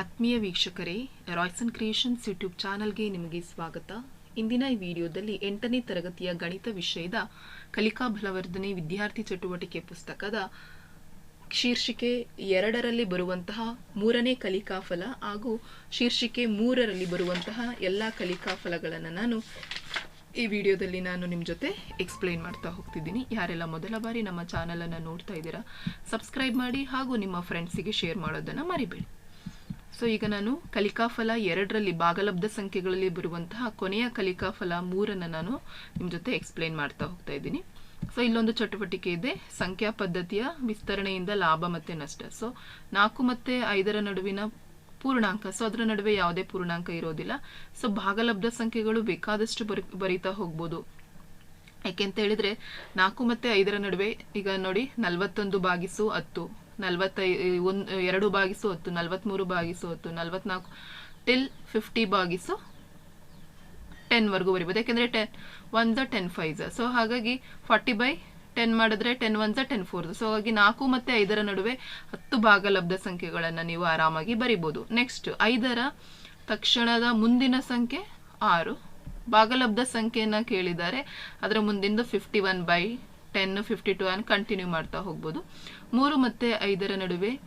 ಆತ್ಮೀಯ ವೀಕ್ಷಕರೇ, Royson creations YouTube ಚಾನಲ್ಗೆ ನಿಮಗೆ ಸ್ವಾಗತ. ಇಂದಿನ ಈ ವಿಡಿಯೋದಲ್ಲಿ ಎಂಟನೇ ತರಗತಿಯ ಗಣಿತ ವಿಷಯದ ಕಲಿಕಾ ಬಲವರ್ಧನೆ ವಿದ್ಯಾರ್ಥಿ ಚಟುವಟಿಕೆ ಪುಸ್ತಕದ ಶೀರ್ಷಿಕೆ ಎರಡರಲ್ಲಿ ಬರುವಂತಹ ಮೂರನೇ ಕಲಿಕಾ ಫಲ ಹಾಗೂ ಶೀರ್ಷಿಕೆ ಮೂರರಲ್ಲಿ ಬರುವಂತಹ ಎಲ್ಲ ಕಲಿಕಾ ಫಲಗಳನ್ನು ನಾನು ಈ ವಿಡಿಯೋದಲ್ಲಿ ನಾನು ನಿಮ್ಮ ಜೊತೆ ಎಕ್ಸ್ಪ್ಲೈನ್ ಮಾಡ್ತಾ ಹೋಗ್ತಿದ್ದೀನಿ. ಯಾರೆಲ್ಲ ಮೊದಲ ಬಾರಿ ನಮ್ಮ ಚಾನಲನ್ನು ನೋಡ್ತಾ ಇದ್ದೀರಾ ಸಬ್ಸ್ಕ್ರೈಬ್ ಮಾಡಿ ಹಾಗೂ ನಿಮ್ಮ ಫ್ರೆಂಡ್ಸಿಗೆ ಶೇರ್ ಮಾಡೋದನ್ನು ಮರಿಬೇಡಿ. ಸೊ ಈಗ ನಾನು ಕಲಿಕಾಫಲ ಎರಡರಲ್ಲಿ ಭಾಗಲಬ್ಧ ಸಂಖ್ಯೆಗಳಲ್ಲಿ ಬರುವಂತಹ ಕೊನೆಯ ಕಲಿಕಾಫಲ ಮೂರನ್ನು ನಾನು ನಿಮ್ಮ ಜೊತೆ ಎಕ್ಸ್ಪ್ಲೈನ್ ಮಾಡ್ತಾ ಹೋಗ್ತಾ ಇದ್ದೀನಿ. ಸೊ ಇಲ್ಲೊಂದು ಚಟುವಟಿಕೆ ಇದೆ. ಸಂಖ್ಯಾ ಪದ್ಧತಿಯ ವಿಸ್ತರಣೆಯಿಂದ ಲಾಭ ಮತ್ತು ನಷ್ಟ. ಸೊ ನಾಲ್ಕು ಮತ್ತೆ ಐದರ ನಡುವಿನ ಪೂರ್ಣಾಂಕ. ಸೊ ಅದರ ನಡುವೆ ಯಾವುದೇ ಪೂರ್ಣಾಂಕ ಇರೋದಿಲ್ಲ. ಸೊ ಭಾಗಲಬ್ಧ ಸಂಖ್ಯೆಗಳು ಬೇಕಾದಷ್ಟು ಬರಿ, ಬರಿತಾ ಹೋಗ್ಬೋದು. ಯಾಕೆಂತ ಹೇಳಿದ್ರೆ ನಾಲ್ಕು ಮತ್ತೆ ಐದರ ನಡುವೆ ಈಗ ನೋಡಿ ನಲವತ್ತೊಂದು ಭಾಗಿಸು ಹತ್ತು. ನಲವತ್ತೈ ಒಂದು ಎರಡು ಬಾಗಿಸು ಹತ್ತು ನಲವತ್ತ್ಮೂರು ಬಾಗಿಸು ಹತ್ತು, ನಲವತ್ನಾಲ್ಕು, ಟಿಲ್ ಫಿಫ್ಟಿ ಬಾಗಿಸು ಟೆನ್ವರೆಗೂ ಬರಿಬೋದು. ಯಾಕೆಂದರೆ ಟೆನ್ ಒನ್ ಝ ಟೆನ್ ಫೈವ್ ಝ ಸೊ, ಹಾಗಾಗಿ ಫಾರ್ಟಿ ಬೈ ಟೆನ್ ಮಾಡಿದ್ರೆ ಟೆನ್ ಒನ್ ಝ ಟೆನ್ ಫೋರ್ ಸೊ, ಹಾಗಾಗಿ ನಾಲ್ಕು ಮತ್ತು ಐದರ ನಡುವೆ ಹತ್ತು ಭಾಗಲಬ್ಧ ಸಂಖ್ಯೆಗಳನ್ನು ನೀವು ಆರಾಮಾಗಿ ಬರಿಬೋದು. ನೆಕ್ಸ್ಟ್, ಐದರ ತಕ್ಷಣದ ಮುಂದಿನ ಸಂಖ್ಯೆ ಆರು. ಭಾಗಲಬ್ಧ ಸಂಖ್ಯೆಯನ್ನು ಕೇಳಿದ್ದಾರೆ. ಅದರ ಮುಂದಿಂದು fifty one by ten fifty two ಅನ್ನು ಕಂಟಿನ್ಯೂ ಮಾಡ್ತಾ ಹೋಗ್ಬೋದು. ಮೂರು ಮತ್ತು ಐದರ ನಡುವೆ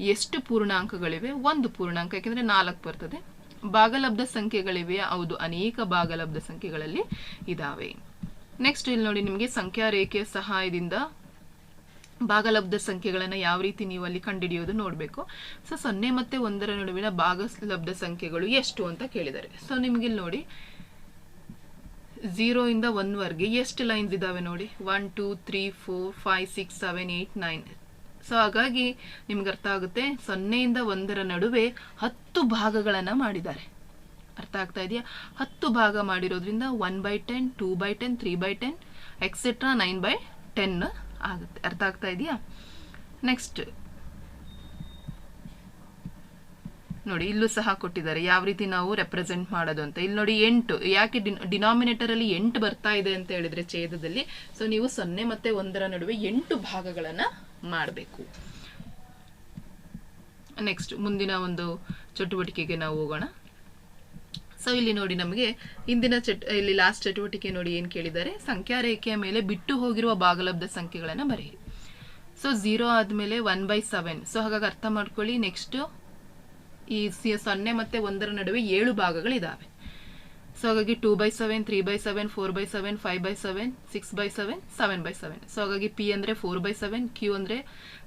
ಎಷ್ಟು ಪೂರ್ಣಾಂಕಗಳಿವೆ? ಒಂದು ಪೂರ್ಣಾಂಕ, ಯಾಕೆಂದರೆ ನಾಲ್ಕು ಬರ್ತದೆ. ಭಾಗಲಬ್ಧ ಸಂಖ್ಯೆಗಳಿವೆ. ಹೌದು, ಅನೇಕ ಭಾಗಲಬ್ಧ ಸಂಖ್ಯೆಗಳಲ್ಲಿ ಇದಾವೆ. ನೆಕ್ಸ್ಟ್ ಇಲ್ಲಿ ನೋಡಿ ನಿಮಗೆ ಸಂಖ್ಯಾ ರೇಖೆಯ ಸಹಾಯದಿಂದ ಭಾಗಲಬ್ಧ ಸಂಖ್ಯೆಗಳನ್ನು ಯಾವ ರೀತಿ ನೀವು ಅಲ್ಲಿ ಕಂಡುಹಿಡಿಯೋದು ನೋಡಬೇಕು. ಸೊ ಸೊನ್ನೆ ಮತ್ತು ಒಂದರ ನಡುವಿನ ಭಾಗಲಬ್ಧ ಸಂಖ್ಯೆಗಳು ಎಷ್ಟು ಅಂತ ಕೇಳಿದ್ದಾರೆ. ಸೊ ನಿಮಗಿಲ್ಲಿ ನೋಡಿ ಝೀರೋ ಇಂದ ಒನ್ವರೆಗೆ ಎಷ್ಟು ಲೈನ್ಸ್ ಇದಾವೆ ನೋಡಿ? One two three four five six seven eight nine so ಹಾಗಾಗಿ ನಿಮ್ಗೆ ಅರ್ಥ ಆಗುತ್ತೆ ಸೊನ್ನೆಯಿಂದ ಒಂದರ ನಡುವೆ ಹತ್ತು ಭಾಗಗಳನ್ನು ಮಾಡಿದ್ದಾರೆ. ಅರ್ಥ ಆಗ್ತಾ ಇದೆಯಾ? ಹತ್ತು ಭಾಗ ಮಾಡಿರೋದ್ರಿಂದ one by ten two by ten three by ten etcetera nine by ten ಆಗುತ್ತೆ. ಅರ್ಥ ಆಗ್ತಾ ಇದೆಯಾ? ನೆಕ್ಸ್ಟ್ ನೋಡಿ, ಇಲ್ಲೂ ಸಹ ಕೊಟ್ಟಿದ್ದಾರೆ. ಯಾವ ರೀತಿ ನಾವು ರೆಪ್ರೆಸೆಂಟ್ ಮಾಡೋದು ಅಂತ. ಇಲ್ಲಿ ನೋಡಿ, ಎಂಟು, ಯಾಕೆ ಡಿನಾಮಿನೇಟರ್ ಅಲ್ಲಿ ಎಂಟು ಬರ್ತಾ ಇದೆ ಅಂತ ಹೇಳಿದ್ರೆ ಛೇದದಲ್ಲಿ? ಸೊ ನೀವು ಸೊನ್ನೆ ಮತ್ತೆ ಒಂದರ ನಡುವೆ ಎಂಟು ಭಾಗಗಳನ್ನ ಮಾಡಬೇಕು. ನೆಕ್ಸ್ಟ್ ಮುಂದಿನ ಒಂದು ಚಟುವಟಿಕೆಗೆ ನಾವು ಹೋಗೋಣ. ಸೊ ಇಲ್ಲಿ ನೋಡಿ ನಮಗೆ ಇಂದಿನ ಚಟ್, ಇಲ್ಲಿ ಲಾಸ್ಟ್ ಚಟುವಟಿಕೆ ನೋಡಿ ಏನು ಕೇಳಿದ್ದಾರೆ? ಸಂಖ್ಯಾ ರೇಖೆಯ ಮೇಲೆ ಬಿಟ್ಟು ಹೋಗಿರುವ ಭಾಗಲಬ್ಧ ಸಂಖ್ಯೆಗಳನ್ನು ಬರೆಯಿರಿ. ಸೊ ಝೀರೋ ಆದಮೇಲೆ ಒನ್ ಬೈ ಸೆವೆನ್ ಸೊ ಹಾಗಾಗಿ ಅರ್ಥ ಮಾಡ್ಕೊಳ್ಳಿ. ನೆಕ್ಸ್ಟ್ ಈ ಸಿ ಸೊನ್ನೆ ಮತ್ತೆ ಒಂದರ ನಡುವೆ ಏಳು ಭಾಗಗಳಿದ್ದಾವೆ ಸೊ ಹಾಗಾಗಿ two by seven three by seven four by seven five by seven six by seven seven by seven so ಹಾಗಾಗಿ ಪಿ ಅಂದರೆ ಫೋರ್ ಬೈ ಸೆವೆನ್ ಕ್ಯೂ ಅಂದರೆ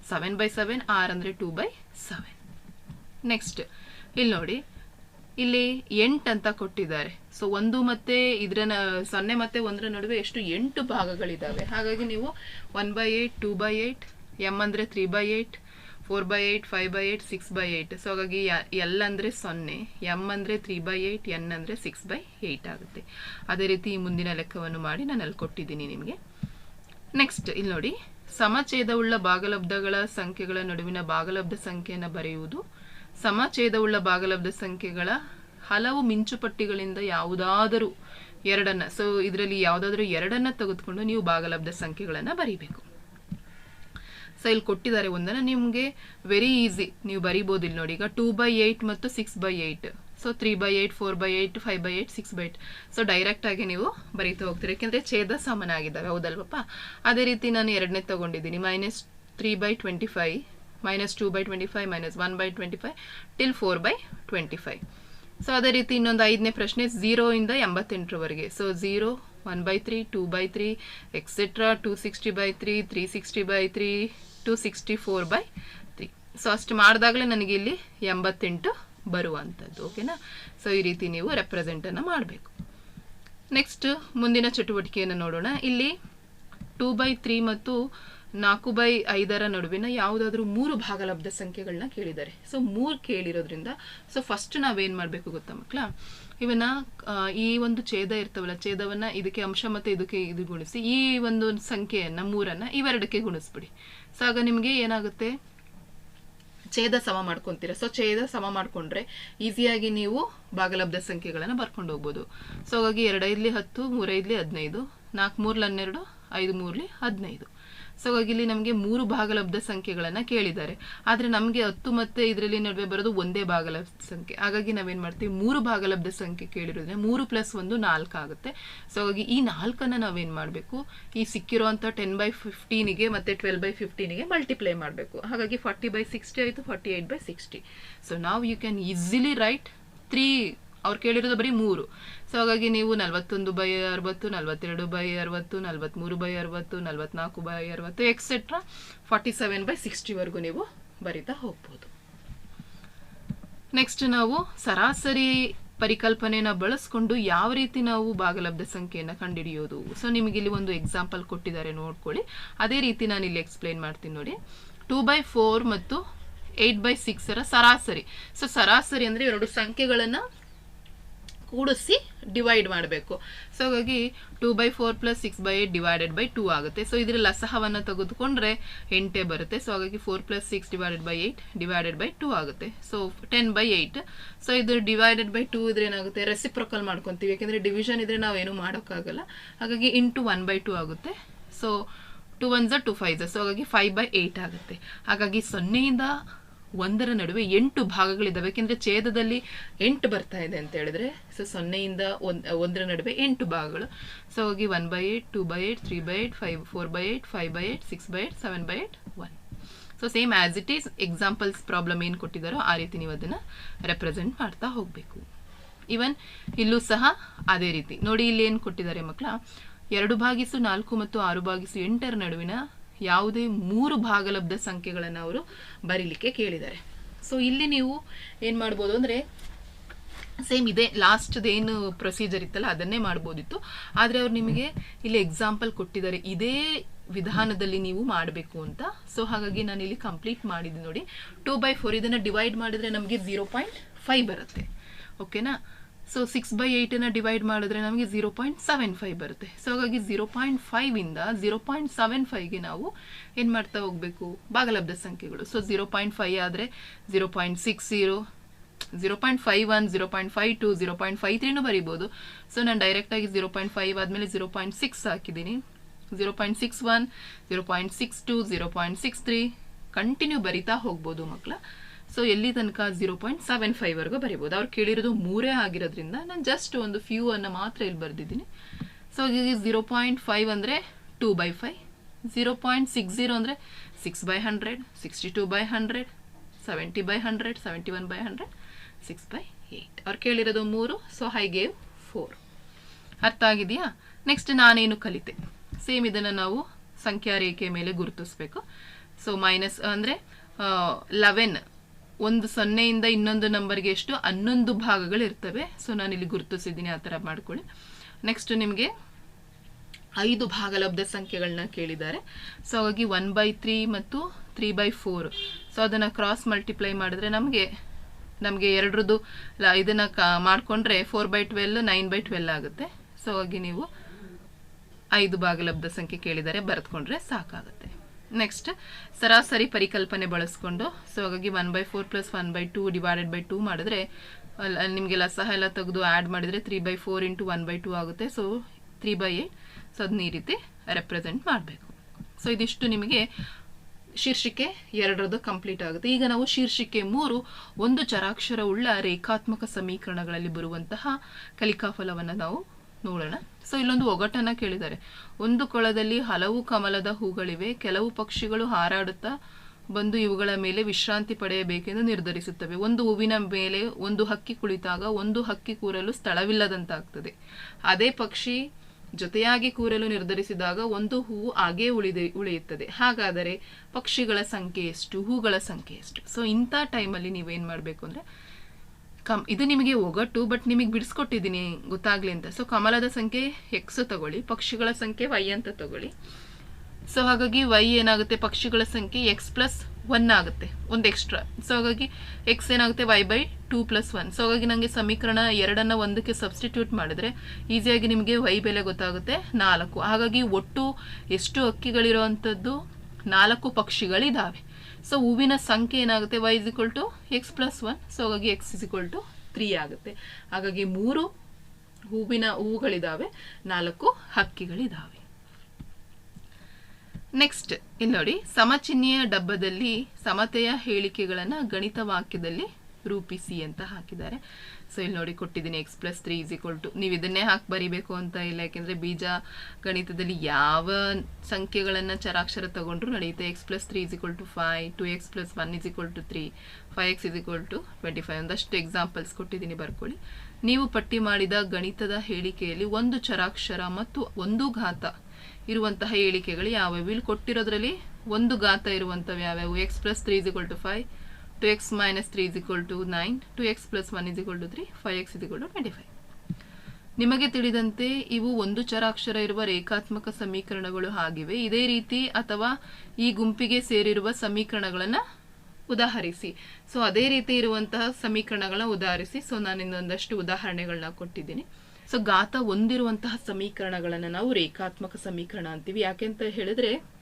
ಸೆವೆನ್ ಬೈ ಸೆವೆನ್ ಆರ್ ಅಂದರೆ ಟೂ ಬೈ ಸೆವೆನ್ ನೆಕ್ಸ್ಟ್ ಇಲ್ಲಿ ನೋಡಿ. ಇಲ್ಲಿ ಎಂಟು ಅಂತ ಕೊಟ್ಟಿದ್ದಾರೆ. ಸೊ ಒಂದು ಮತ್ತೆ ಇದರ ಸೊನ್ನೆ ಮತ್ತೆ ಒಂದರ ನಡುವೆ ಎಷ್ಟು ಎಂಟು ಭಾಗಗಳಿದ್ದಾವೆ ಹಾಗಾಗಿ ನೀವು one by eight two by eight M ಅಂದರೆ three by eight four by eight five by eight six by eight so ಹಾಗಾಗಿ ಎಲ್ ಅಂದರೆ ಸೊನ್ನೆ ಎಂ ಅಂದರೆ ತ್ರೀ ಬೈ ಏಯ್ಟ್ ಎನ್ ಅಂದರೆ ಸಿಕ್ಸ್ ಬೈ ಏಯ್ಟ್ ಆಗುತ್ತೆ. ಅದೇ ರೀತಿ ಮುಂದಿನ ಲೆಕ್ಕವನ್ನು ಮಾಡಿ ನಾನು ಅಲ್ಲಿ ಕೊಟ್ಟಿದ್ದೀನಿ ನಿಮಗೆ. ನೆಕ್ಸ್ಟ್ ಇಲ್ಲಿ ನೋಡಿ. ಸಮಛೇದವುಳ್ಳ ಭಾಗಲಬ್ಧಗಳ ಸಂಖ್ಯೆಗಳ ನಡುವಿನ ಭಾಗಲಬ್ಧ ಸಂಖ್ಯೆಯನ್ನು ಬರೆಯುವುದು. ಸಮಛೇದವುಳ್ಳ ಭಾಗಲಬ್ಧ ಸಂಖ್ಯೆಗಳ ಹಲವು ಮಿಂಚುಪಟ್ಟಿಗಳಿಂದ ಯಾವುದಾದರೂ ಎರಡನ್ನ ಸೊ ಇದರಲ್ಲಿ ಯಾವುದಾದ್ರೂ ಎರಡನ್ನ ತೆಗೆದುಕೊಂಡು ನೀವು ಭಾಗಲಬ್ಧ ಸಂಖ್ಯೆಗಳನ್ನು ಬರೀಬೇಕು. ಸೊ ಇಲ್ಲಿ ಕೊಟ್ಟಿದ್ದಾರೆ ಒಂದನ್ನು ನಿಮಗೆ ವೆರಿ ಈಸಿ ನೀವು ಬರಿಬೋದು ಇಲ್ಲಿ ನೋಡಿ, ಈಗ ಟೂ ಬೈ ಏಯ್ಟ್ ಮತ್ತು six by eight so three by eight four by eight five by eight six by eight so direct ಆಗಿ ನೀವು ಬರೀತಾ ಹೋಗ್ತೀರಿ. ಯಾಕೆಂದರೆ ಛೇದ ಸಮನಾಗಿದ್ದಾವೆ ಹೌದಲ್ವಪ್ಪ? ಅದೇ ರೀತಿ ನಾನು ಎರಡನೇ ತಗೊಂಡಿದ್ದೀನಿ. Minus three by twenty five minus two by twenty five minus one by twenty five till four by twenty five so ಅದೇ ರೀತಿ ಇನ್ನೊಂದು ಐದನೇ ಪ್ರಶ್ನೆ ಝೀರೋ ಇಂದ ಎಂಬತ್ತೆಂಟರವರೆಗೆ so zero one by three two by three etcetera two sixty by three three sixty by three to sixty four by three so ಅಷ್ಟು ಮಾಡಿದಾಗಲೇ ನನಗೆ ಇಲ್ಲಿ ಎಂಬತ್ತೆಂಟು ಬರುವಂಥದ್ದು ಓಕೆನಾ ಸೊ ಈ ರೀತಿ ನೀವು ರೆಪ್ರೆಸೆಂಟನ್ನು ಮಾಡಬೇಕು. ನೆಕ್ಸ್ಟ್ ಮುಂದಿನ ಚಟುವಟಿಕೆಯನ್ನು ನೋಡೋಣ. ಇಲ್ಲಿ ಟೂ ಬೈ ತ್ರೀ ಮತ್ತು ನಾಲ್ಕು ಬೈ ಐದರ ನಡುವಿನ ಯಾವುದಾದ್ರೂ ಮೂರು ಭಾಗಲಬ್ಧ ಸಂಖ್ಯೆಗಳನ್ನ ಕೇಳಿದ್ದಾರೆ. ಸೊ ಮೂರು ಕೇಳಿರೋದ್ರಿಂದ ಸೊ ಫಸ್ಟ್ ನಾವೇನು ಮಾಡಬೇಕು ಗೊತ್ತಾ ಮಕ್ಕಳ ಇವನ್ನ ಈ ಒಂದು ಛೇದ ಇರ್ತವಲ್ಲ, ಛೇದವನ್ನ ಇದಕ್ಕೆ ಅಂಶ ಮತ್ತು ಇದಕ್ಕೆ ಇದು ಗುಣಿಸಿ, ಈ ಒಂದು ಸಂಖ್ಯೆಯನ್ನ, ಮೂರನ್ನ ಇವೆರಡಕ್ಕೆ ಗುಣಿಸ್ಬಿಡಿ. ಸೊ ಆಗ ನಿಮಗೆ ಏನಾಗುತ್ತೆ? ಛೇದ ಸಮ ಮಾಡ್ಕೊತೀರ. ಸೊ ಛೇದ ಸಮ ಮಾಡ್ಕೊಂಡ್ರೆ ಈಸಿಯಾಗಿ ನೀವು ಭಾಗಲಬ್ಧ ಸಂಖ್ಯೆಗಳನ್ನು ಬರ್ಕೊಂಡು ಹೋಗ್ಬೋದು. ಸೊ ಹಾಗಾಗಿ ಎರಡೈದ್ಲಿ ಹತ್ತು ಮೂರೈದ್ಲಿ ಹದಿನೈದು, ನಾಲ್ಕು ಮೂರ್ಲಿ ಹನ್ನೆರಡು, ಐದು ಮೂರ್ಲಿ ಹದಿನೈದು. ಸೊ ಹಾಗಾಗಿ ಇಲ್ಲಿ ನಮಗೆ ಮೂರು ಭಾಗಲಬ್ಧ ಸಂಖ್ಯೆಗಳನ್ನು ಕೇಳಿದ್ದಾರೆ. ಆದರೆ ನಮಗೆ ಹತ್ತು ಮತ್ತೆ ಇದರಲ್ಲಿ ನಡುವೆ ಬರೋದು ಒಂದೇ ಭಾಗಲಬ್ಧ ಸಂಖ್ಯೆ. ಹಾಗಾಗಿ ನಾವೇನು ಮಾಡ್ತೀವಿ? ಮೂರು ಭಾಗಲಬ್ಧ ಸಂಖ್ಯೆ ಕೇಳಿರೋದ್ರೆ ಮೂರು ಪ್ಲಸ್ ಒಂದು ನಾಲ್ಕು ಆಗುತ್ತೆ. ಸೊ ಹಾಗಾಗಿ ಈ ನಾಲ್ಕನ್ನ ನಾವೇನು ಮಾಡಬೇಕು? ಈ ಸಿಕ್ಕಿರೋಂಥ ಟೆನ್ ಬೈ ಫಿಫ್ಟೀನಿಗೆ ಮತ್ತೆ ಟ್ವೆಲ್ ಬೈ ಫಿಫ್ಟೀನಿಗೆ ಮಲ್ಟಿಪ್ಲೈ ಮಾಡಬೇಕು. ಹಾಗಾಗಿ ಫಾರ್ಟಿ ಬೈ ಸಿಕ್ಸ್ಟಿ ಆಯಿತು forty eight by sixty so ನಾವು you can easily write three ಅವ್ರು ಕೇಳಿರೋದು ಬರೀ ಮೂರು. ಸೊ ಹಾಗಾಗಿ ನೀವು ನಲವತ್ತೊಂದು ಬೈ ಅರವತ್ತು, ನಲವತ್ತೆರಡು ಬೈ ಅರವತ್ತು ನಲವತ್ತ್ಮೂರು ಬೈ ಅರವತ್ತು, ನಲವತ್ನಾಲ್ಕು ಬೈ ಅರವತ್ತು ಎಕ್ಸೆಟ್ರಾ ಫಾರ್ಟಿ ಸೆವೆನ್ ಬೈ ಸಿಕ್ಸ್ಟಿವರೆಗೂ ನೀವು ಬರಿತಾ ಹೋಗ್ಬೋದು. ನೆಕ್ಸ್ಟ್ ನಾವು ಸರಾಸರಿ ಪರಿಕಲ್ಪನೆನ ಬಳಸ್ಕೊಂಡು ಯಾವ ರೀತಿ ನಾವು ಭಾಗಲಬ್ಧ ಸಂಖ್ಯೆಯನ್ನು ಕಂಡುಹಿಡಿಯೋದು ಸೊ ನಿಮಗೆ ಇಲ್ಲಿ ಒಂದು ಎಕ್ಸಾಂಪಲ್ ಕೊಟ್ಟಿದ್ದಾರೆ, ನೋಡ್ಕೊಳ್ಳಿ. ಅದೇ ರೀತಿ ನಾನು ಇಲ್ಲಿ ಎಕ್ಸ್ಪ್ಲೈನ್ ಮಾಡ್ತೀನಿ ನೋಡಿ. ಟೂ ಬೈ ಫೋರ್ ಮತ್ತು ಏಯ್ಟ್ ಬೈ ಸಿಕ್ಸರ ಸರಾಸರಿ. ಸೊ ಸರಾಸರಿ ಅಂದರೆ ಎರಡು ಸಂಖ್ಯೆಗಳನ್ನು ಕೂಡಿಸಿ ಡಿವೈಡ್ ಮಾಡಬೇಕು. ಸೊ ಹಾಗಾಗಿ two by four plus six by eight divided by two ಆಗುತ್ತೆ. ಸೊ ಇದರಲ್ಲಿ ಲಸಹವನ್ನು ತೆಗೆದುಕೊಂಡ್ರೆ ಎಂಟೇ ಬರುತ್ತೆ. ಸೊ ಹಾಗಾಗಿ four plus six divided by eight divided by two ಆಗುತ್ತೆ. So ten by eight so ಇದು ಡಿವೈಡೆಡ್ ಬೈ ಟೂ ಇದ್ರೆ ಏನಾಗುತ್ತೆ? ರೆಸಿಪ್ರೊಕಲ್ ಮಾಡ್ಕೊತೀವಿ. ಯಾಕೆಂದರೆ ಡಿವಿಷನ್ ಇದ್ರೆ ನಾವೇನು ಮಾಡೋಕ್ಕಾಗಲ್ಲ. ಹಾಗಾಗಿ ಇಂಟು ಒನ್ ಬೈ ಟೂ ಆಗುತ್ತೆ. ಸೊ ಟು ಒನ್ ಝ ಟು ಫೈವ್ ಝ ಸೊ ಹಾಗಾಗಿ ಫೈವ್ ಬೈ ಏಯ್ಟ್ ಆಗುತ್ತೆ. ಹಾಗಾಗಿ ಸೊನ್ನೆಯಿಂದ ಒಂದರ ನಡುವೆ ಎಂಟು ಭಾಗಗಳಿದ್ದಾವೆ. ಯಾಕೆಂದರೆ ಛೇದದಲ್ಲಿ ಎಂಟು ಬರ್ತಾ ಇದೆ ಅಂತ ಹೇಳಿದ್ರೆ ಸೊ ಸೊನ್ನೆಯಿಂದ ಒಂದ್, ಒಂದರ ನಡುವೆ ಎಂಟು ಭಾಗಗಳು. ಸೊ ಹೋಗಿ one by eight two by eight three by eight five four by eight five by eight six by eight seven by eight one so same as it is examples problem ಏನು ಕೊಟ್ಟಿದ್ದಾರೋ ಆ ರೀತಿ ನೀವು ಅದನ್ನು represent ಮಾಡ್ತಾ ಹೋಗಬೇಕು. Even ಇಲ್ಲೂ ಸಹ ಅದೇ ರೀತಿ. ನೋಡಿ ಇಲ್ಲಿ ಏನು ಕೊಟ್ಟಿದ್ದಾರೆ ಮಕ್ಕಳ, ಎರಡು ಭಾಗಿಸು ನಾಲ್ಕು ಮತ್ತು ಆರು ಭಾಗಿಸು ಎಂಟರ ನಡುವಿನ ಯಾವುದೇ ಮೂರು ಭಾಗಲಬ್ಧ ಸಂಖ್ಯೆಗಳನ್ನು ಅವರು ಬರೀಲಿಕ್ಕೆ ಕೇಳಿದ್ದಾರೆ. ಸೊ ಇಲ್ಲಿ ನೀವು ಏನು ಮಾಡ್ಬೋದು ಅಂದರೆ ಸೇಮ್ ಇದೆ ಲಾಸ್ಟ್ದೇನು ಪ್ರೊಸೀಜರ್ ಇತ್ತಲ್ಲ, ಅದನ್ನೇ ಮಾಡ್ಬೋದಿತ್ತು. ಆದರೆ ಅವ್ರು ನಿಮಗೆ ಇಲ್ಲಿ ಎಕ್ಸಾಂಪಲ್ ಕೊಟ್ಟಿದ್ದಾರೆ, ಇದೇ ವಿಧಾನದಲ್ಲಿ ನೀವು ಮಾಡಬೇಕು ಅಂತ. ಸೊ ಹಾಗಾಗಿ ನಾನು ಇಲ್ಲಿ ಕಂಪ್ಲೀಟ್ ಮಾಡಿದ್ದೀನಿ ನೋಡಿ ಟೂ ಬೈ ಫೋರ್ ಇದನ್ನು ಡಿವೈಡ್ ಮಾಡಿದರೆ ನಮಗೆ ಝೀರೋ ಪಾಯಿಂಟ್ ಫೈವ್ ಬರುತ್ತೆ. ಓಕೆನಾ ಸೊ ಸಿಕ್ಸ್ ಬೈ ಏಯ್ಟನ್ನು ಡಿವೈಡ್ ಮಾಡಿದ್ರೆ ನಮಗೆ ಝೀರೋ ಪಾಯಿಂಟ್ ಸೆವೆನ್ ಫೈವ್ ಬರುತ್ತೆ ಸೊ ಹಾಗಾಗಿ ಝೀರೋ ಪಾಯಿಂಟ್ ಫೈವಿಂದ ಝೀರೋ ಪಾಯಿಂಟ್ ಸೆವೆನ್ ಫೈವ್ಗೆ ನಾವು ಏನು ಮಾಡ್ತಾ ಹೋಗಬೇಕು ಭಾಗಲಬ್ಧ ಸಂಖ್ಯೆಗಳು ಸೊ ಝೀರೋ ಪಾಯಿಂಟ್ ಫೈವ್ ಆದರೆ zero point six zero zero point five one zero point five two zero point five ತ್ರೀನೂ ಬರಿಬೋದು ಸೊ ನಾನು ಡೈರೆಕ್ಟಾಗಿ ಝೀರೋ ಪಾಯಿಂಟ್ ಫೈವ್ ಆದಮೇಲೆ ಜೀರೋ ಪಾಯಿಂಟ್ ಸಿಕ್ಸ್ ಹಾಕಿದ್ದೀನಿ zero point six one zero point six two zero point six three continue ಬರಿತಾ ಹೋಗ್ಬೋದು ಮಕ್ಕಳ so ಎಲ್ಲಿ ತನಕ ಜೀರೋ ಪಾಯಿಂಟ್ ಸೆವೆನ್ ಫೈವ್ವರೆಗೂ ಬರಿಬೋದು. ಅವ್ರು ಕೇಳಿರೋದು ಮೂರೇ ಆಗಿರೋದ್ರಿಂದ ನಾನು ಜಸ್ಟ್ ಒಂದು ಫ್ಯೂ ಅನ್ನು ಮಾತ್ರ ಇಲ್ಲಿ ಬರೆದಿದ್ದೀನಿ. ಸೊ ಈಗ ಝೀರೋ ಪಾಯಿಂಟ್ ಫೈವ್ ಅಂದರೆ two by five zero point six zero ಅಂದರೆ six by hundred sixty two by hundred seventy by hundred seventy one by hundred six by eight ಅವ್ರು ಕೇಳಿರೋದು ಮೂರು ಸೊ ಹೈ ಗೇವ್ ಫೋರ್ ಅರ್ಥ ಆಗಿದೆಯಾ? Next ನಾನೇನು ಕಲಿತೆ? Same ಇದನ್ನು ನಾವು ಸಂಖ್ಯಾ ರೇಖೆ ಮೇಲೆ ಗುರುತಿಸ್ಬೇಕು. ಸೊ ಮೈನಸ್ ಅಂದರೆ ಲೆವೆನ್ ಒಂದು ಸೊನ್ನೆಯಿಂದ ಇನ್ನೊಂದು ನಂಬರ್ಗೆ ಎಷ್ಟು? ಹನ್ನೊಂದು ಭಾಗಗಳು ಇರ್ತವೆ. ಸೊ ನಾನು ಇಲ್ಲಿ ಗುರುತಿಸಿದ್ದೀನಿ, ಆ ಥರ ಮಾಡ್ಕೊಳ್ಳಿ. ನೆಕ್ಸ್ಟ್ ನಿಮಗೆ ಐದು ಭಾಗಲಬ್ಧ ಸಂಖ್ಯೆಗಳನ್ನ ಕೇಳಿದ್ದಾರೆ. ಸೊ ಹಾಗಾಗಿ ಒನ್ ಬೈ ತ್ರೀ ಮತ್ತು ತ್ರೀ ಬೈ ಫೋರ್ ಸೊ ಅದನ್ನು ಕ್ರಾಸ್ ಮಲ್ಟಿಪ್ಲೈ ಮಾಡಿದ್ರೆ ನಮಗೆ ನಮಗೆ ಎರಡರದ್ದು ಇದನ್ನ ಕ, ಮಾಡಿಕೊಂಡ್ರೆ four by twelve nine by twelve ಆಗುತ್ತೆ. ಸೊ ಹಾಗಾಗಿ ನೀವು ಐದು ಭಾಗಲಬ್ಧ ಸಂಖ್ಯೆ ಕೇಳಿದರೆ ಬರೆದುಕೊಂಡ್ರೆ ಸಾಕಾಗುತ್ತೆ. ನೆಕ್ಸ್ಟ್ ಸರಾಸರಿ ಪರಿಕಲ್ಪನೆ ಬಳಸ್ಕೊಂಡು ಸೊ ಹಾಗಾಗಿ one by four plus one by two divided by two ಮಾಡಿದ್ರೆ ಅಲ್ಲಿ ನಿಮಗೆ ಲಸಹ ಎಲ್ಲ ತೆಗೆದು ಆ್ಯಡ್ ಮಾಡಿದರೆ three by four into one by two ಆಗುತ್ತೆ. So three by eight so ಅದನ್ನ ಈ ರೀತಿ ರೆಪ್ರೆಸೆಂಟ್ ಮಾಡಬೇಕು. ಸೊ ಇದಿಷ್ಟು ನಿಮಗೆ ಶೀರ್ಷಿಕೆ ಎರಡರದ್ದು ಕಂಪ್ಲೀಟ್ ಆಗುತ್ತೆ. ಈಗ ನಾವು ಶೀರ್ಷಿಕೆ ಮೂರು, ಒಂದು ಚರಾಕ್ಷರ ಉಳ್ಳ ರೇಖಾತ್ಮಕ ಸಮೀಕರಣಗಳಲ್ಲಿ ಬರುವಂತಹ ಕಲಿಕಾಫಲವನ್ನು ನಾವು ನೋಡೋಣ. ಸೊ ಇಲ್ಲೊಂದು ಒಗಟನ್ನ ಕೇಳಿದ್ದಾರೆ. ಒಂದು ಕೊಳದಲ್ಲಿ ಹಲವು ಕಮಲದ ಹೂಗಳಿವೆ. ಕೆಲವು ಪಕ್ಷಿಗಳು ಹಾರಾಡುತ್ತಾ ಬಂದು ಇವುಗಳ ಮೇಲೆ ವಿಶ್ರಾಂತಿ ಪಡೆಯಬೇಕೆಂದು ನಿರ್ಧರಿಸುತ್ತವೆ. ಒಂದು ಹೂವಿನ ಮೇಲೆ ಒಂದು ಹಕ್ಕಿ ಕುಳಿತಾಗ ಒಂದು ಹಕ್ಕಿ ಕೂರಲು ಸ್ಥಳವಿಲ್ಲದಂತಾಗ್ತದೆ. ಅದೇ ಪಕ್ಷಿ ಜೊತೆಯಾಗಿ ಕೂರಲು ನಿರ್ಧರಿಸಿದಾಗ ಒಂದು ಹೂವು ಹಾಗೇ ಉಳಿದೆ, ಉಳಿಯುತ್ತದೆ. ಹಾಗಾದರೆ ಪಕ್ಷಿಗಳ ಸಂಖ್ಯೆ ಎಷ್ಟು, ಹೂಗಳ ಸಂಖ್ಯೆ ಎಷ್ಟು? ಸೊ ಇಂಥ ಟೈಮಲ್ಲಿ ನೀವೇನು ಮಾಡಬೇಕು ಅಂದರೆ ಕಮ್ ಇದು ನಿಮಗೆ ಒಗಟು ಬಟ್ ನಿಮಗೆ ಬಿಡಿಸ್ಕೊಟ್ಟಿದ್ದೀನಿ ಗೊತ್ತಾಗ್ಲಿ ಅಂತ. ಸೊ ಕಮಲದ ಸಂಖ್ಯೆ ಎಕ್ಸ್ ತಗೊಳ್ಳಿ, ಪಕ್ಷಿಗಳ ಸಂಖ್ಯೆ ವೈ ಅಂತ ತಗೊಳ್ಳಿ. ಸೊ ಹಾಗಾಗಿ ವೈ ಏನಾಗುತ್ತೆ? ಪಕ್ಷಿಗಳ ಸಂಖ್ಯೆ ಎಕ್ಸ್ ಪ್ಲಸ್ ಒನ್ ಆಗುತ್ತೆ, ಒಂದು ಎಕ್ಸ್ಟ್ರಾ ಸೊ ಹಾಗಾಗಿ ಎಕ್ಸ್ ಏನಾಗುತ್ತೆ? Y by two plus one so ಹಾಗಾಗಿ ನನಗೆ ಸಮೀಕರಣ ಎರಡನ್ನ ಒಂದಕ್ಕೆ ಸಬ್ಸ್ಟಿಟ್ಯೂಟ್ ಮಾಡಿದ್ರೆ ಈಸಿಯಾಗಿ ನಿಮಗೆ ವೈ ಬೆಲೆ ಗೊತ್ತಾಗುತ್ತೆ ನಾಲ್ಕು. ಹಾಗಾಗಿ ಒಟ್ಟು ಎಷ್ಟು ಅಕ್ಕಿಗಳಿರುವಂಥದ್ದು ನಾಲ್ಕು ಪಕ್ಷಿಗಳಿದ್ದಾವೆ ಸೊ ಹೂವಿನ ಸಂಖ್ಯೆ ಏನಾಗುತ್ತೆ? Y is equal to X plus one so ಹಾಗಾಗಿ X is equal to three ಆಗುತ್ತೆ. ಹಾಗಾಗಿ ಮೂರು ಹೂವಿನ ಹೂವುಗಳಿದ್ದಾವೆ ನಾಲ್ಕು ಹಕ್ಕಿಗಳಿದ್ದಾವೆ ನೆಕ್ಸ್ಟ್ ಇಲ್ಲಿ ನೋಡಿ ಸಮಚಿಹ್ನೆಯ ಡಬ್ಬದಲ್ಲಿ ಸಮತೆಯ ಹೇಳಿಕೆಗಳನ್ನು ಗಣಿತ ವಾಕ್ಯದಲ್ಲಿ ರೂಪಿಸಿ ಅಂತ ಹಾಕಿದ್ದಾರೆ. ಸೊ ಇಲ್ಲಿ ನೋಡಿ ಕೊಟ್ಟಿದ್ದೀನಿ X plus three is equal to ನೀವು ಇದನ್ನೇ ಹಾಕಿ ಬರಿಬೇಕು ಅಂತ ಇಲ್ಲ, ಯಾಕೆಂದರೆ ಬೀಜ ಗಣಿತದಲ್ಲಿ ಯಾವ ಸಂಖ್ಯೆಗಳನ್ನು ಚರಾಕ್ಷರ ತಗೊಂಡ್ರು ನಡೆಯುತ್ತೆ X plus three is equal to five two X plus one is equal to three five X is equal to twenty five ಒಂದಷ್ಟು ಎಕ್ಸಾಂಪಲ್ಸ್ ಕೊಟ್ಟಿದ್ದೀನಿ, ಬರ್ಕೊಳ್ಳಿ. ನೀವು ಪಟ್ಟಿ ಮಾಡಿದ ಗಣಿತದ ಹೇಳಿಕೆಯಲ್ಲಿ ಒಂದು ಚರಾಕ್ಷರ ಮತ್ತು ಒಂದು ಘಾತ ಇರುವಂತಹ ಹೇಳಿಕೆಗಳು ಯಾವ್ಯಾವ? ಇಲ್ಲಿ ಕೊಟ್ಟಿರೋದ್ರಲ್ಲಿ ಒಂದು ಘಾತ ಇರುವಂಥವು ಯಾವ್ಯಾವು? X plus three is equal to five 2x minus 3 is equal to 9, 2x plus 1 is equal to 3, 5x is equal to 25. ನಿಮಗೆ ತಿಳಿದಂತೆ ಇವು ಒಂದು ಚರಾಕ್ಷರ ಇರುವ ರೇಖಾತ್ಮಕ ಸಮೀಕರಣಗಳು ಆಗಿವೆ. ಇದೇ ರೀತಿ ಅಥವಾ ಈ ಗುಂಪಿಗೆ ಸೇರಿರುವ ಸಮೀಕರಣಗಳನ್ನು ಉದಾಹರಿಸಿ. ಸೊ ಅದೇ ರೀತಿ ಇರುವಂತಹ ಸಮೀಕರಣಗಳನ್ನ ಉದಾಹರಿಸಿ. ಸೊ ನಾನು ಇನ್ನೊಂದಷ್ಟು ಉದಾಹರಣೆಗಳನ್ನ ಕೊಟ್ಟಿದ್ದೀನಿ. ಸೊ ಗಾತ ಹೊಂದಿರುವಂತಹ ಸಮೀಕರಣಗಳನ್ನು ನಾವು ರೇಖಾತ್ಮಕ ಸಮೀಕರಣ ಅಂತೀವಿ. ಯಾಕೆಂತ ಹೇಳಿದ್ರೆ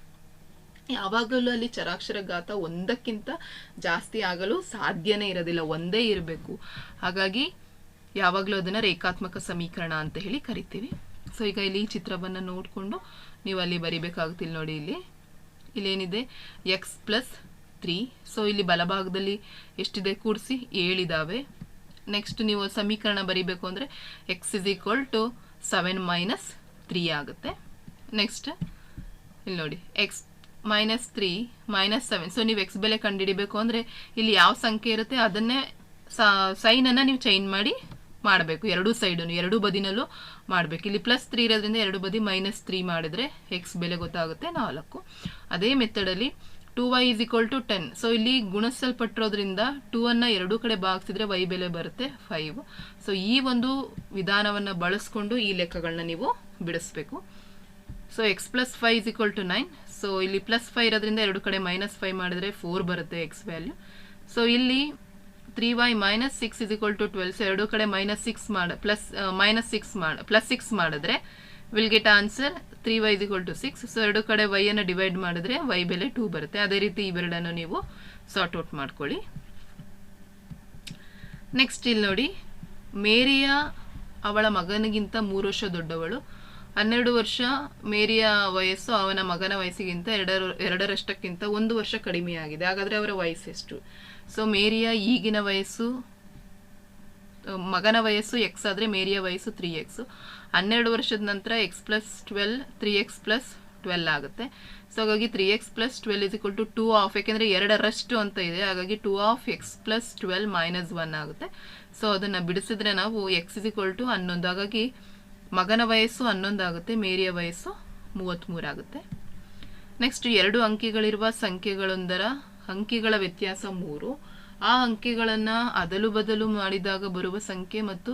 ಯಾವಾಗಲೂ ಅಲ್ಲಿ ಚರಾಕ್ಷರ ಗಾತ ಒಂದಕ್ಕಿಂತ ಜಾಸ್ತಿ ಆಗಲು ಸಾಧ್ಯನೇ ಇರೋದಿಲ್ಲ, ಒಂದೇ ಇರಬೇಕು. ಹಾಗಾಗಿ ಯಾವಾಗಲೂ ಅದನ್ನು ರೇಖಾತ್ಮಕ ಸಮೀಕರಣ ಅಂತ ಹೇಳಿ ಕರಿತೀವಿ. ಸೊ ಈಗ ಇಲ್ಲಿ ಚಿತ್ರವನ್ನು ನೋಡಿಕೊಂಡು ನೀವು ಅಲ್ಲಿ ಬರಿಬೇಕಾಗುತ್ತೆ ಇಲ್ಲಿ ನೋಡಿ ಇಲ್ಲಿ. ಇಲ್ಲೇನಿದೆ? ಎಕ್ಸ್ ಪ್ಲಸ್ ತ್ರೀ ಸೊ ಇಲ್ಲಿ ಬಲಭಾಗದಲ್ಲಿ ಎಷ್ಟಿದೆ? ಕೂಡಿಸಿ ಏಳಿದಾವೆ. ನೆಕ್ಸ್ಟ್ ನೀವು ಸಮೀಕರಣ ಬರಿಬೇಕು ಅಂದರೆ X is equal to seven minus three ಆಗುತ್ತೆ. ನೆಕ್ಸ್ಟ್ ಇಲ್ಲಿ ನೋಡಿ. X minus three minus seven so ನೀವು ಎಕ್ಸ್ ಬೆಲೆ ಕಂಡುಹಿಡಿಬೇಕು ಅಂದರೆ ಇಲ್ಲಿ ಯಾವ ಸಂಖ್ಯೆ ಇರುತ್ತೆ ಅದನ್ನೇ ಸೈನನ್ನು ನೀವು ಚೇಂಜ್ ಮಾಡಿ ಮಾಡಬೇಕು. ಎರಡೂ ಸೈಡನ್ನು ಎರಡೂ ಬದಿನಲ್ಲೂ ಮಾಡಬೇಕು. ಇಲ್ಲಿ ಪ್ಲಸ್ ತ್ರೀ ಇರೋದ್ರಿಂದ ಎರಡು ಬದಿ ಮೈನಸ್ ತ್ರೀ ಮಾಡಿದ್ರೆ ಎಕ್ಸ್ ಬೆಲೆ ಗೊತ್ತಾಗುತ್ತೆ ನಾಲ್ಕು. ಅದೇ ಮೆಥಡಲ್ಲಿ two Y is equal to ten so ಇಲ್ಲಿ ಗುಣಿಸಲ್ಪಟ್ಟಿರೋದ್ರಿಂದ ಟೂ ಅನ್ನು ಎರಡೂ ಕಡೆ ಭಾಗಿಸಿದ್ರೆ ವೈ ಬೆಲೆ ಬರುತ್ತೆ ಫೈವ್ ಸೊ ಈ ಒಂದು ವಿಧಾನವನ್ನು ಬಳಸ್ಕೊಂಡು ಈ ಲೆಕ್ಕಗಳನ್ನ ನೀವು ಬಿಡಿಸ್ಬೇಕು. So X plus five is equal to nine so ಇಲ್ಲಿ ಪ್ಲಸ್ ಫೈವ್ ಇರೋದ್ರಿಂದ ಎರಡು ಕಡೆ ಮೈನಸ್ ಫೈ ಮಾಡಿದ್ರೆ ಫೋರ್ ಬರುತ್ತೆ ಎಕ್ಸ್ ವ್ಯಾಲ್ಯೂ ಸೊ ಇಲ್ಲಿ three Y minus six is equal to twelve so ಎರಡು ಕಡೆ ಮೈನಸ್ ಸಿಕ್ಸ್ ಮಾಡ ಪ್ಲಸ್ ಮೈನಸ್ ಸಿಕ್ಸ್ ಮಾಡ ಪ್ಲಸ್ ಸಿಕ್ಸ್ ಮಾಡಿದ್ರೆ will get answer three Y is equal to six so ಎರಡು ಕಡೆ ವೈ ಅನ್ನು ಡಿವೈಡ್ ಮಾಡಿದ್ರೆ ವೈ ಬೆಲೆ ಟೂ ಬರುತ್ತೆ. ಅದೇ ರೀತಿ ಇವೆರಡನ್ನು ನೀವು ಸಾರ್ಟ್ ಔಟ್ ಮಾಡ್ಕೊಳ್ಳಿ. ನೆಕ್ಸ್ಟ್ ಇಲ್ಲಿ ನೋಡಿ, ಮೇರಿಯ ಅವಳ ಮಗನಿಗಿಂತ ಮೂರು ವರ್ಷ ದೊಡ್ಡವಳು. ಹನ್ನೆರಡು ವರ್ಷ ಮೇರಿಯ ವಯಸ್ಸು ಅವನ ಮಗನ ವಯಸ್ಸಿಗಿಂತ ಎರಡರ, ಎರಡರಷ್ಟಕ್ಕಿಂತ ಒಂದು ವರ್ಷ ಕಡಿಮೆಯಾಗಿದೆ. ಹಾಗಾದರೆ ಅವರ ವಯಸ್ಸು ಎಷ್ಟು ಸೊ ಮೇರಿಯ ಈಗಿನ ವಯಸ್ಸು ಮಗನ ವಯಸ್ಸು ಎಕ್ಸ್ ಆದರೆ ಮೇರಿಯ ವಯಸ್ಸು ತ್ರೀ ಎಕ್ಸ್ ಹನ್ನೆರಡು ವರ್ಷದ ನಂತರ X plus twelve three X plus twelve ಆಗುತ್ತೆ. ಸೊ ಹಾಗಾಗಿ three X plus twelve is equal to two of ಯಾಕೆಂದರೆ ಎರಡರಷ್ಟು ಅಂತ ಇದೆ. ಹಾಗಾಗಿ two of X plus twelve minus one ಆಗುತ್ತೆ. ಸೊ ಅದನ್ನು ಬಿಡಿಸಿದ್ರೆ ನಾವು ಎಕ್ಸ್ ಇಸ್ ಇಕ್ವಲ್ ಟು ಹನ್ನೊಂದು. ಹಾಗಾಗಿ ಮಗನ ವಯಸ್ಸು ಹನ್ನೊಂದು ಆಗುತ್ತೆ, ಮೇರಿಯ ವಯಸ್ಸು ಮೂವತ್ತ್ಮೂರಾಗುತ್ತೆ ನೆಕ್ಸ್ಟ್ ಎರಡು ಅಂಕಿಗಳಿರುವ ಸಂಖ್ಯೆಗಳೊಂದರ ಅಂಕಿಗಳ ವ್ಯತ್ಯಾಸ ಮೂರು. ಆ ಅಂಕಿಗಳನ್ನು ಅದಲು ಬದಲು ಮಾಡಿದಾಗ ಬರುವ ಸಂಖ್ಯೆ ಮತ್ತು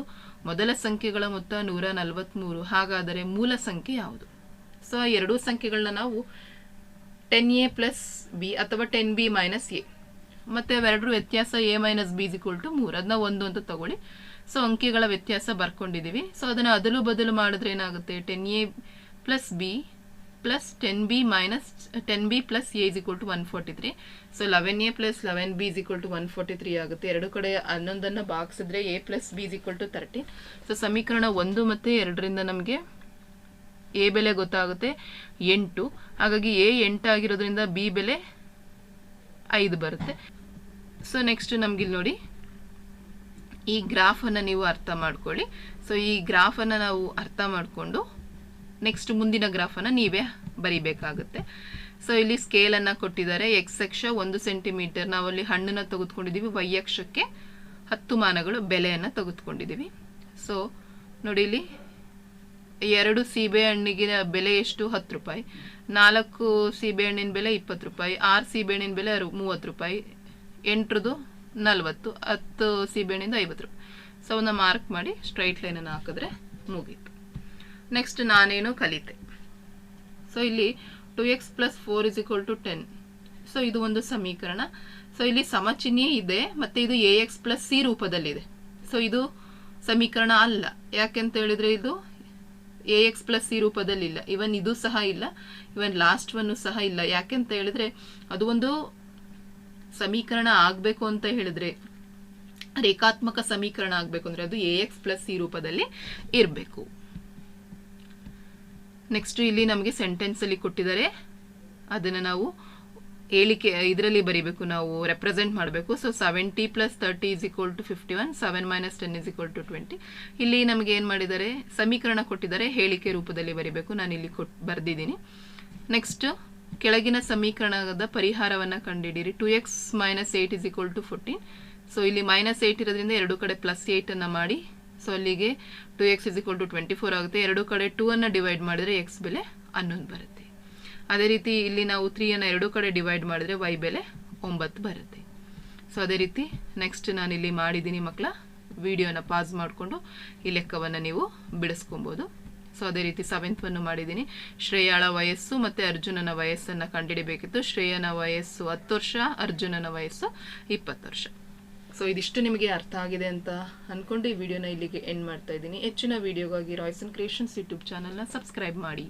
ಮೊದಲ ಸಂಖ್ಯೆಗಳ ಮೊತ್ತ ನೂರ ನಲವತ್ತ್ಮೂರು ಹಾಗಾದರೆ ಮೂಲ ಸಂಖ್ಯೆ ಯಾವುದು? ಸೊ ಆ ಎರಡೂ ಸಂಖ್ಯೆಗಳನ್ನ ನಾವು ಟೆನ್ ಎ ಪ್ಲಸ್ ಬಿ ಅಥವಾ ಟೆನ್ ಬಿ ಮೈನಸ್ ಎ ಮತ್ತು ಅವೆರಡರ ವ್ಯತ್ಯಾಸ A minus B equal to ಮೂರು. ಅದನ್ನ ಒಂದು ಅಂತ ತಗೊಳ್ಳಿ. ಸೊ ಅಂಕಿಗಳ ವ್ಯತ್ಯಾಸ ಬರ್ಕೊಂಡಿದ್ದೀವಿ ಸೊ ಅದನ್ನು ಅದಲು ಬದಲು ಮಾಡಿದ್ರೆ ಏನಾಗುತ್ತೆ? Ten A plus B plus ten B minus ten B plus A is equal to one forty three so eleven A plus eleven B is equal to one forty three ಆಗುತ್ತೆ. ಎರಡು ಕಡೆ ಹನ್ನೊಂದನ್ನು ಭಾಗಿಸಿದ್ರೆ A plus B is equal to thirteen so ಸಮೀಕರಣ ಒಂದು ಮತ್ತು ಎರಡರಿಂದ ನಮಗೆ A ಬೆಲೆ ಗೊತ್ತಾಗುತ್ತೆ. ಎಂಟು. ಹಾಗಾಗಿ ಎ ಎಂಟಾಗಿರೋದ್ರಿಂದ ಬಿ ಬೆಲೆ ಐದು ಬರುತ್ತೆ. ಸೊ ನೆಕ್ಸ್ಟ್ ನಮಗಿಲ್ಲಿ ನೋಡಿ. ಈ ಗ್ರಾಫನ್ನು ನೀವು ಅರ್ಥ ಮಾಡ್ಕೊಳ್ಳಿ. ಸೊ ಈ ಗ್ರಾಫನ್ನು ನಾವು ಅರ್ಥ ಮಾಡಿಕೊಂಡು ನೆಕ್ಸ್ಟ್ ಮುಂದಿನ ಗ್ರಾಫನ್ನು ನೀವೇ ಬರಿಬೇಕಾಗುತ್ತೆ. ಸೊ ಇಲ್ಲಿ ಸ್ಕೇಲನ್ನು ಕೊಟ್ಟಿದ್ದಾರೆ. ಎಕ್ಸ್ ಅಕ್ಷ ಒಂದು ಸೆಂಟಿಮೀಟರ್ ನಾವಲ್ಲಿ ಹಣ್ಣನ್ನು ತೆಗೆದುಕೊಂಡಿದ್ದೀವಿ. ವೈ ಅಕ್ಷಕ್ಕೆ ಹತ್ತು ಮಾನಗಳು ಬೆಲೆಯನ್ನು ತೆಗೆದುಕೊಂಡಿದ್ದೀವಿ. ಸೊ ನೋಡಿ ಇಲ್ಲಿ ಎರಡು ಸೀಬೆ ಹಣ್ಣಿಗಿನ ಬೆಲೆ ಎಷ್ಟು? ಹತ್ತು ರೂಪಾಯಿ. ನಾಲ್ಕು ಸೀಬೆ ಹಣ್ಣಿನ ಬೆಲೆ ಇಪ್ಪತ್ತು ರೂಪಾಯಿ. ಆರು ಸೀಬೆ ಹಣ್ಣಿನ ಬೆಲೆ ಮೂವತ್ತು ರೂಪಾಯಿ. ಎಂಟ್ರದ್ದು ನಲ್ವತ್ತು, ಹತ್ತು ಸೀಬೆಹಣ್ಣಿಂದ ಐವತ್ತು ರೂಪಾಯಿ. ಸೊ ಅವನ್ನ ಮಾರ್ಕ್ ಮಾಡಿ ಸ್ಟ್ರೈಟ್ ಲೈನನ್ನು ಹಾಕಿದ್ರೆ ಮುಗೀತು. ನೆಕ್ಸ್ಟ್ ನಾನೇನು ಕಲಿತೆ? ಸೊ ಇಲ್ಲಿ two X plus four is equal to ten so ಇದು ಒಂದು ಸಮೀಕರಣ. ಸೊ ಇಲ್ಲಿ ಸಮಚಿಹ್ನೆ ಇದೆ, ಮತ್ತು ಇದು ಎ ಎಕ್ಸ್ ಪ್ಲಸ್ ಸಿ ರೂಪದಲ್ಲಿದೆ. ಸೊ ಇದು ಸಮೀಕರಣ ಅಲ್ಲ. ಯಾಕೆಂತ ಹೇಳಿದ್ರೆ ಇದು ಎ ಎಕ್ಸ್ ಪ್ಲಸ್ ಸಿ ರೂಪದಲ್ಲಿಲ್ಲ. ಇವನ್ ಇದು ಸಹ ಇಲ್ಲ. ಇವನ್ ಲಾಸ್ಟ್ ಒನ್ನು ಸಹ ಇಲ್ಲ. ಯಾಕೆಂತ ಹೇಳಿದ್ರೆ ಅದು ಒಂದು ಸಮೀಕರಣ ಆಗಬೇಕು ಅಂತ ಹೇಳಿದ್ರೆ, ರೇಖಾತ್ಮಕ ಸಮೀಕರಣ ಆಗಬೇಕು ಅಂದ್ರೆ ಅದು ಎ ಎಕ್ಸ್ ಪ್ಲಸ್ ಸಿ ರೂಪದಲ್ಲಿ ಇರಬೇಕು. ನೆಕ್ಸ್ಟ್ ಇಲ್ಲಿ ನಮಗೆ ಸೆಂಟೆನ್ಸ್ ಅಲ್ಲಿ ಕೊಟ್ಟಿದ್ದಾರೆ. ಅದನ್ನು ನಾವು ಹೇಳಿಕೆ, ಇದರಲ್ಲಿ ಬರೀಬೇಕು, ನಾವು ರೆಪ್ರೆಸೆಂಟ್ ಮಾಡಬೇಕು. So seventy plus thirty is equal to fifty one seven minus ten is equal to twenty ಇಲ್ಲಿ ನಮಗೆ ಏನು ಮಾಡಿದ್ದಾರೆ? ಸಮೀಕರಣ ಕೊಟ್ಟಿದ್ದಾರೆ, ಹೇಳಿಕೆ ರೂಪದಲ್ಲಿ ಬರೀಬೇಕು. ನಾನು ಇಲ್ಲಿ ಕೊಟ್, ಬರೆದಿದ್ದೀನಿ. ನೆಕ್ಸ್ಟ್ ಕೆಳಗಿನ ಸಮೀಕರಣದ ಪರಿಹಾರವನ್ನು ಕಂಡುಹಿಡಿಯಿರಿ two x minus eight is equal to fourteen so ಇಲ್ಲಿ ಮೈನಸ್ ಏಯ್ಟ್ ಇರೋದ್ರಿಂದ ಎರಡು ಕಡೆ ಪ್ಲಸ್ ಏಯ್ಟನ್ನು ಮಾಡಿ. ಸೊ ಅಲ್ಲಿಗೆ two x is equal to twenty four ಆಗುತ್ತೆ. ಎರಡು ಕಡೆ ಟೂ ಅನ್ನು ಡಿವೈಡ್ ಮಾಡಿದರೆ ಎಕ್ಸ್ ಬೆಲೆ ಹನ್ನೊಂದು ಬರುತ್ತೆ. ಅದೇ ರೀತಿ ಇಲ್ಲಿ ನಾವು ತ್ರೀಯನ್ನು ಎರಡು ಕಡೆ ಡಿವೈಡ್ ಮಾಡಿದರೆ ವೈ ಬೆಲೆ ಒಂಬತ್ತು ಬರುತ್ತೆ. ಸೊ ಅದೇ ರೀತಿ ನೆಕ್ಸ್ಟ್ ನಾನು ಇಲ್ಲಿ ಮಾಡಿದ್ದೀನಿ ಮಕ್ಕಳ ವಿಡಿಯೋನ ಪಾಸ್ ಮಾಡಿಕೊಂಡು ಈ ಲೆಕ್ಕವನ್ನು ನೀವು ಬಿಡಿಸ್ಕೊಬೋದು. ಸೊ ಅದೇ ರೀತಿ ಸೆವೆಂತ್ ಅನ್ನು ಮಾಡಿದ್ದೀನಿ. ಶ್ರೇಯಾಳ ವಯಸ್ಸು ಮತ್ತು ಅರ್ಜುನನ ವಯಸ್ಸನ್ನು ಕಂಡುಹಿಡಿಯಬೇಕಿತ್ತು ಶ್ರೇಯನ ವಯಸ್ಸು ಹತ್ತು ವರ್ಷ, ಅರ್ಜುನನ ವಯಸ್ಸು ಇಪ್ಪತ್ತು ವರ್ಷ. ಸೊ ಇದಿಷ್ಟು ನಿಮಗೆ ಅರ್ಥ ಆಗಿದೆ ಅಂತ ಅಂದ್ಕೊಂಡು ಈ ವಿಡಿಯೋನ ಇಲ್ಲಿಗೆ ಎಂಡ್ ಮಾಡ್ತಾ ಇದ್ದೀನಿ. ಹೆಚ್ಚಿನ ವಿಡಿಯೋಗಾಗಿ ರಾಯ್ಸನ್ ಕ್ರಿಯೇಷನ್ಸ್ ಯೂಟ್ಯೂಬ್ ಚಾನಲ್ನ ಸಬ್ಸ್ಕ್ರೈಬ್ ಮಾಡಿ.